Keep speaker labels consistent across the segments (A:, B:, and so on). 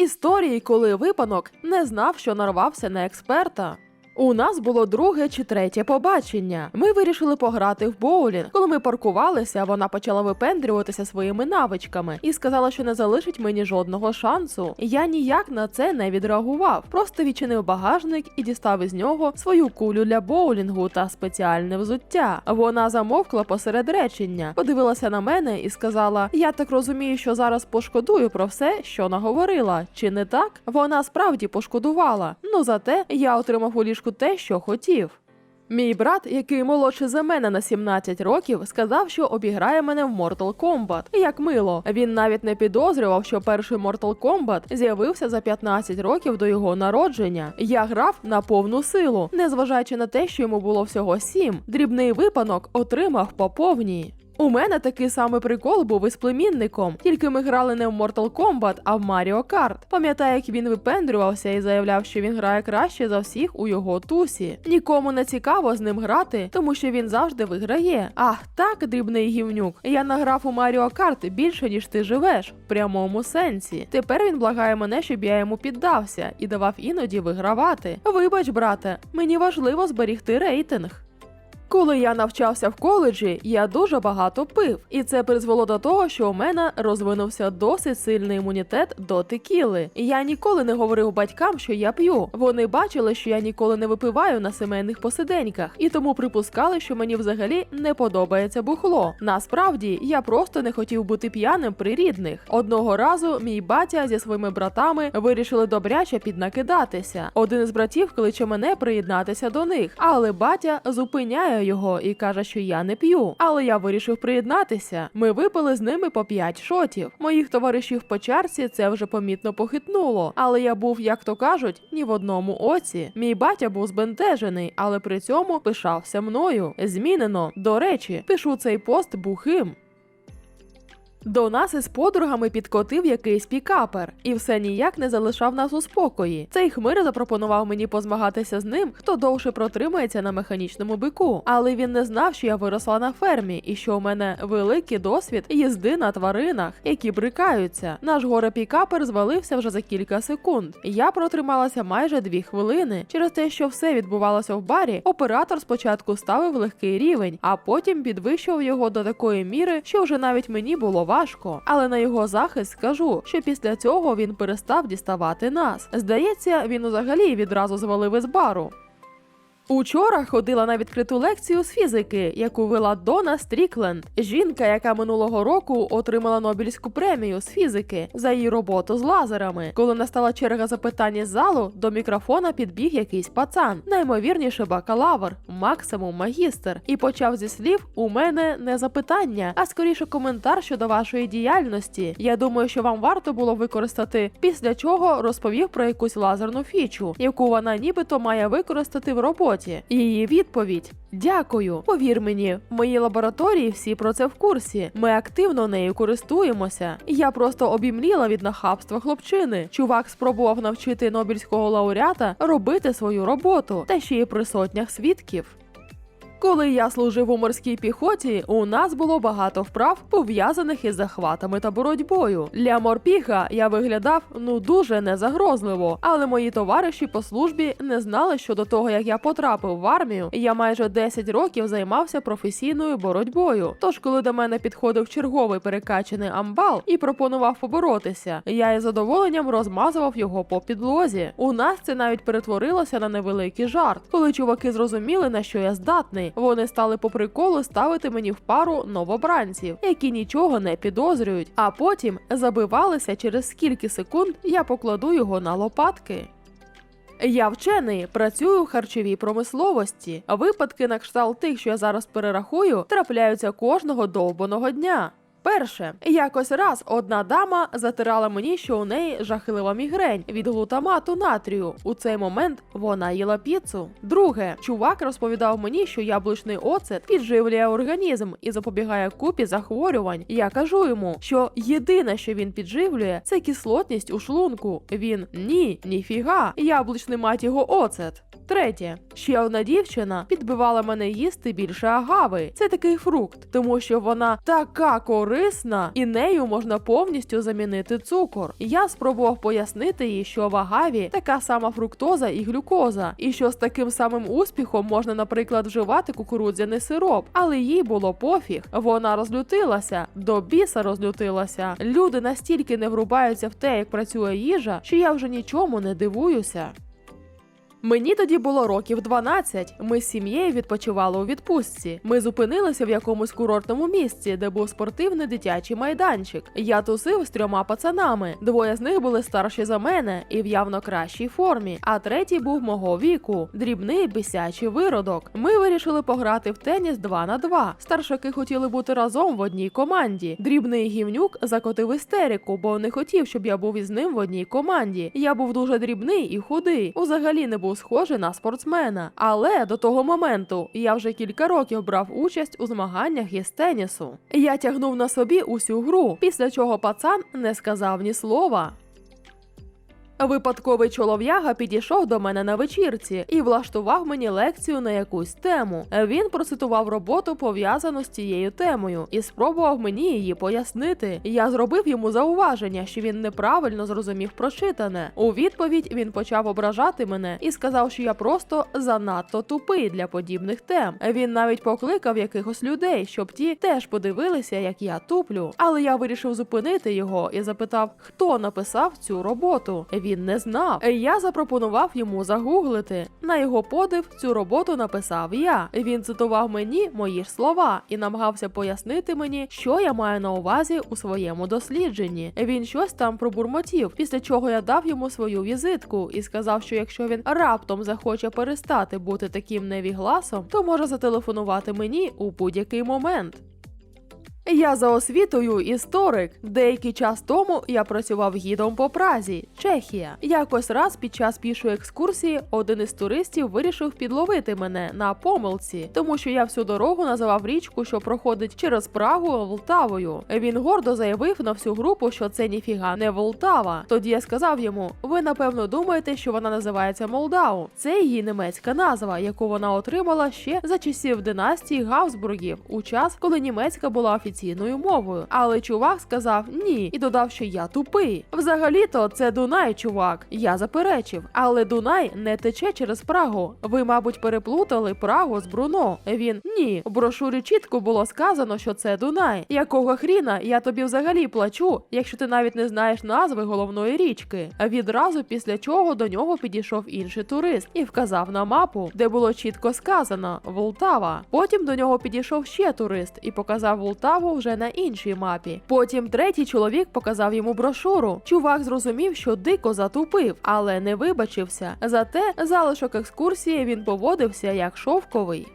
A: Історії, коли випанок не знав, що нарвався на експерта. У нас було друге чи третє побачення. Ми вирішили пограти в боулінг. Коли ми паркувалися, вона почала випендрюватися своїми навичками і сказала, що не залишить мені жодного шансу. Я ніяк на це не відреагував. Просто відчинив багажник і дістав із нього свою кулю для боулінгу та спеціальне взуття. Вона замовкла посеред речення, подивилася на мене і сказала: Я так розумію, що зараз пошкодую про все, що наговорила. Чи не так? Вона справді пошкодувала. Ну зате я отримав у ліжку те, що хотів. Мій брат, який молодший за мене на 17 років, сказав, що обіграє мене в Mortal Kombat. Як мило, він навіть не підозрював, що перший Mortal Kombat з'явився за 15 років до його народження. Я грав на повну силу, незважаючи на те, що йому було всього 7. Дрібний випадок отримав по повній. У мене такий самий прикол був із племінником, тільки ми грали не в Mortal Kombat, а в Mario Kart. Пам'ятаю, як він випендрювався і заявляв, що він грає краще за всіх у його тусі. Нікому не цікаво з ним грати, тому що він завжди виграє. Ах, так, дрібний гівнюк. Я награв у Mario Kart більше, ніж ти живеш, в прямому сенсі. Тепер він благає мене, щоб я йому піддався і давав іноді вигравати. Вибач, брате, мені важливо зберігти рейтинг. Коли я навчався в коледжі, я дуже багато пив, і це призвело до того, що у мене розвинувся досить сильний імунітет до текіли. Я ніколи не говорив батькам, що я п'ю. Вони бачили, що я ніколи не випиваю на сімейних посиденьках, і тому припускали, що мені взагалі не подобається бухло. Насправді я просто не хотів бути п'яним при рідних. Одного разу мій батя зі своїми братами вирішили добряче піднакидатися. Один із братів кличе мене приєднатися до них, але батя зупиняє його і каже, що я не п'ю. Але я вирішив приєднатися. Ми випили з ними по п'ять шотів. Моїх товаришів по чарці це вже помітно похитнуло. Але я був, як то кажуть, ні в одному оці. Мій батя був збентежений, але при цьому пишався мною. Змінено. До речі, пишу цей пост бухим. До нас із подругами підкотив якийсь пікапер, і все ніяк не залишав нас у спокої. Цей хмир запропонував мені позмагатися з ним, хто довше протримається на механічному бику. Але він не знав, що я виросла на фермі і що у мене великий досвід їзди на тваринах, які брикаються. Наш горе пікапер звалився вже за кілька секунд. Я протрималася майже дві хвилини. Через те, що все відбувалося в барі, оператор спочатку ставив легкий рівень, а потім підвищував його до такої міри, що вже навіть мені було важко. Але на його захист скажу, що після цього він перестав діставати нас. Здається, він взагалі відразу звалив із бару. Учора ходила на відкриту лекцію з фізики, яку вела Дона Стрікленд, жінка, яка минулого року отримала Нобелівську премію з фізики за її роботу з лазерами. Коли настала черга запитань із залу, до мікрофона підбіг якийсь пацан, наймовірніше бакалавр, максимум магістр, і почав зі слів: у мене не запитання, а скоріше коментар щодо вашої діяльності. Я думаю, що вам варто було використати. Після чого розповів про якусь лазерну фічу, яку вона нібито має використати в роботі. Її відповідь: Дякую. Повір мені, в моїй лабораторії всі про це в курсі. Ми активно нею користуємося. Я просто обімліла від нахабства хлопчини. Чувак спробував навчити Нобільського лауреата робити свою роботу, та ще й при сотнях свідків. Коли я служив у морській піхоті, у нас було багато вправ, пов'язаних із захватами та боротьбою. Для морпіха я виглядав ну дуже незагрозливо, але мої товариші по службі не знали, що до того як я потрапив в армію, я майже 10 років займався професійною боротьбою. Тож, коли до мене підходив черговий перекачаний амбал і пропонував поборотися, я із задоволенням розмазував його по підлозі. У нас це навіть перетворилося на невеликий жарт. Коли чуваки зрозуміли, на що я здатний, вони стали по приколу ставити мені в пару новобранців, які нічого не підозрюють, а потім забивалися через скільки секунд я покладу його на лопатки. Я вчений, працюю в харчовій промисловості. Випадки на кшталт тих, що я зараз перерахую, трапляються кожного довбаного дня. Перше, якось раз одна дама затирала мені, що у неї жахлива мігрень від глутамату натрію. У цей момент вона їла піцу. Друге, чувак розповідав мені, що яблучний оцет підживлює організм і запобігає купі захворювань. Я кажу йому, що єдине, що він підживлює, це кислотність у шлунку. Він ні, ніфіга, яблучний мать його оцет. Третє, ще одна дівчина підбивала мене їсти більше агави. Це такий фрукт, тому що вона така корисна, і нею можна повністю замінити цукор. Я спробував пояснити їй, що в агаві така сама фруктоза і глюкоза, і що з таким самим успіхом можна, наприклад, вживати кукурудзяний сироп, але їй було пофіг. Вона розлютилася, до біса розлютилася. Люди настільки не врубаються в те, як працює їжа, що я вже нічому не дивуюся. Мені тоді було років 12. Ми з сім'єю відпочивали у відпустці. Ми зупинилися в якомусь курортному місці, де був спортивний дитячий майданчик. Я тусив з трьома пацанами. Двоє з них були старші за мене і в явно кращій формі, а третій був мого віку, дрібний бісячий виродок. Ми вирішили пограти в теніс 2 на 2. Старшаки хотіли бути разом в одній команді. Дрібний гівнюк закотив істерику, бо не хотів, щоб я був із ним в одній команді. Я був дуже дрібний і худий. Узагалі не був схожий на спортсмена. Але до того моменту я вже кілька років брав участь у змаганнях із тенісу. Я тягнув на собі усю гру, після чого пацан не сказав ні слова. Випадковий чолов'яга підійшов до мене на вечірці і влаштував мені лекцію на якусь тему. Він процитував роботу, пов'язану з цією темою, і спробував мені її пояснити. Я зробив йому зауваження, що він неправильно зрозумів прочитане. У відповідь він почав ображати мене і сказав, що я просто занадто тупий для подібних тем. Він навіть покликав якихось людей, щоб ті теж подивилися, як я туплю. Але я вирішив зупинити його і запитав, хто написав цю роботу. Він не знав. Я запропонував йому загуглити. На його подив цю роботу написав я. Він цитував мені мої ж слова і намагався пояснити мені, що я маю на увазі у своєму дослідженні. Він щось там пробурмотів, після чого я дав йому свою візитку і сказав, що якщо він раптом захоче перестати бути таким невігласом, то може зателефонувати мені у будь-який момент. Я за освітою історик. Деякий час тому я працював гідом по Празі, Чехія. Якось раз під час пішої екскурсії один із туристів вирішив підловити мене на помилці, тому що я всю дорогу називав річку, що проходить через Прагу Волтавою. Він гордо заявив на всю групу, що це ніфіга не Волтава. Тоді я сказав йому: ви напевно думаєте, що вона називається Молдау. Це її німецька назва, яку вона отримала ще за часів династії Габсбургів, у час, коли німецька була офіційною мовою. Але чувак сказав ні і додав, що я тупий. Взагалі-то це Дунай, чувак. Я заперечив. Але Дунай не тече через Прагу. Ви, мабуть, переплутали Прагу з Бруно. Він ні. В брошурі чітко було сказано, що це Дунай. Якого хріна я тобі взагалі плачу, якщо ти навіть не знаєш назви головної річки. Відразу після чого до нього підійшов інший турист і вказав на мапу, де було чітко сказано Волтава. Потім до нього підійшов ще турист і показав Волтаву вже на іншій мапі. Потім третій чоловік показав йому брошуру. Чувак зрозумів, що дико затупив, але не вибачився. Зате залишок екскурсії він поводився як шовковий.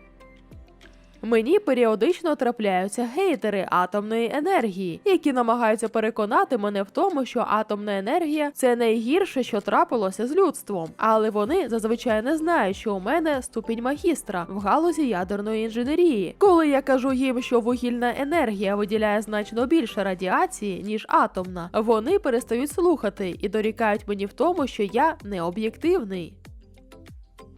A: Мені періодично трапляються гейтери атомної енергії, які намагаються переконати мене в тому, що атомна енергія це найгірше, що трапилося з людством. Але вони зазвичай не знають, що у мене ступінь магістра в галузі ядерної інженерії. Коли я кажу їм, що вугільна енергія виділяє значно більше радіації, ніж атомна, вони перестають слухати і дорікають мені в тому, що я не об'єктивний.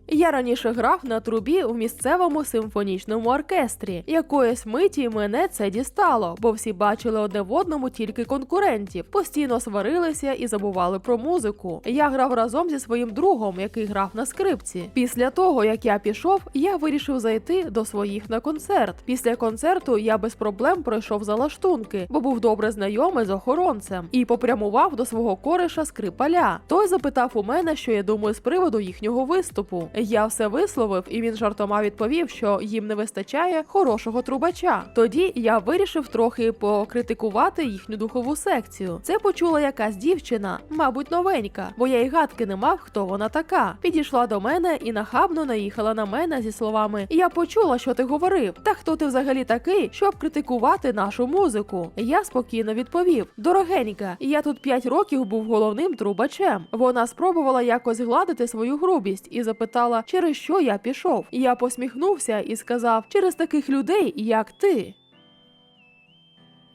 A: Я раніше грав на трубі в місцевому симфонічному оркестрі. Якоїсь миті мене це дістало, бо всі бачили одне в одному тільки конкурентів, постійно сварилися і забували про музику. Я грав разом зі своїм другом, який грав на скрипці. Після того, як я пішов, я вирішив зайти до своїх на концерт. Після концерту я без проблем пройшов за лаштунки, бо був добре знайомий з охоронцем, і попрямував до свого кореша скрипаля. Той запитав у мене, що я думаю з приводу їхнього виступу. Я все висловив, і він жартома відповів, що їм не вистачає хорошого трубача. Тоді я вирішив трохи покритикувати їхню духову секцію. Це почула якась дівчина, мабуть, новенька, бо я й гадки не мав, хто вона така. Підійшла до мене і нахабно наїхала на мене зі словами: Я почула, що ти говорив. Та хто ти взагалі такий, щоб критикувати нашу музику? Я спокійно відповів: Дорогенька, я тут 5 років був головним трубачем. Вона спробувала якось гладити свою грубість і запитала, через що я пішов. Я посміхнувся і сказав: через таких людей, як ти.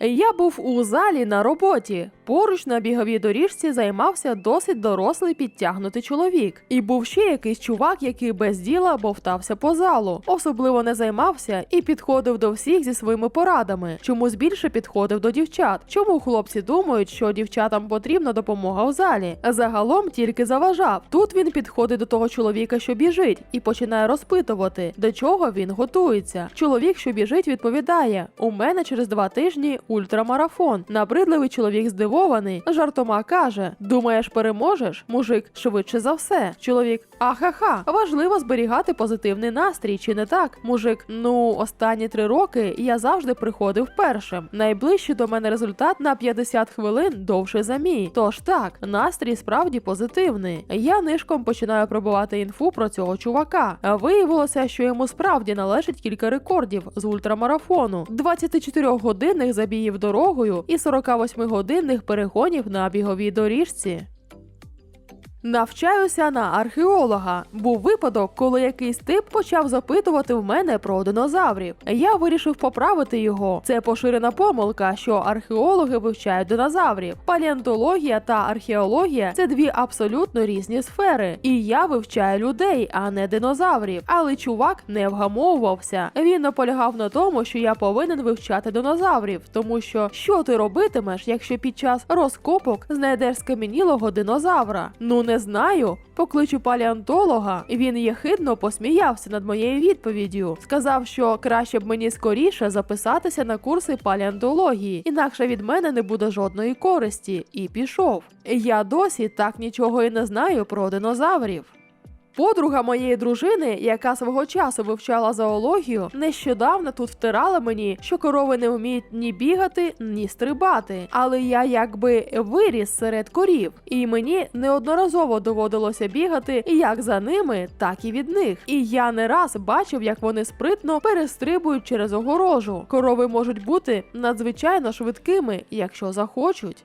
A: Я був у залі на роботі. Поруч на біговій доріжці займався досить дорослий підтягнутий чоловік. І був ще якийсь чувак, який без діла бовтався по залу, особливо не займався і підходив до всіх зі своїми порадами. Чомусь більше підходив до дівчат. Чому хлопці думають, що дівчатам потрібна допомога у залі? Загалом тільки заважав. Тут він підходить до того чоловіка, що біжить, і починає розпитувати, до чого він готується. Чоловік, що біжить, відповідає: У мене через два тижні ультрамарафон. Набридливий чоловік здивований, жартома каже: Думаєш, переможеш? Мужик швидше за все. Чоловік, ахаха, важливо зберігати позитивний настрій, чи не так? Мужик, ну останні три роки я завжди приходив першим. Найближчий до мене результат на 50 хвилин довше за мій. Тож так, настрій справді позитивний. Я нишком починаю пробувати інфу про цього чувака. Виявилося, що йому справді належить кілька рекордів з ультрамарафону: 24-годинних забіїв дорогою і 48-годинних перегонів на біговій доріжці. Навчаюся на археолога. Був випадок, коли якийсь тип почав запитувати в мене про динозаврів. Я вирішив поправити його. Це поширена помилка, що археологи вивчають динозаврів. Палеонтологія та археологія це дві абсолютно різні сфери. І я вивчаю людей, а не динозаврів. Але чувак не вгамовувався. Він наполягав на тому, що я повинен вивчати динозаврів, тому що що ти робитимеш, якщо під час розкопок знайдеш скам'янілого динозавра? Ну не знаю. Покличу палеонтолога. Він єхидно посміявся над моєю відповіддю. Сказав, що краще б мені скоріше записатися на курси палеонтології, інакше від мене не буде жодної користі. І пішов. Я досі так нічого і не знаю про динозаврів. Подруга моєї дружини, яка свого часу вивчала зоологію, нещодавно тут втирала мені, що корови не вміють ні бігати, ні стрибати. Але я якби виріс серед корів, і мені неодноразово доводилося бігати як за ними, так і від них. І я не раз бачив, як вони спритно перестрибують через огорожу. Корови можуть бути надзвичайно швидкими, якщо захочуть.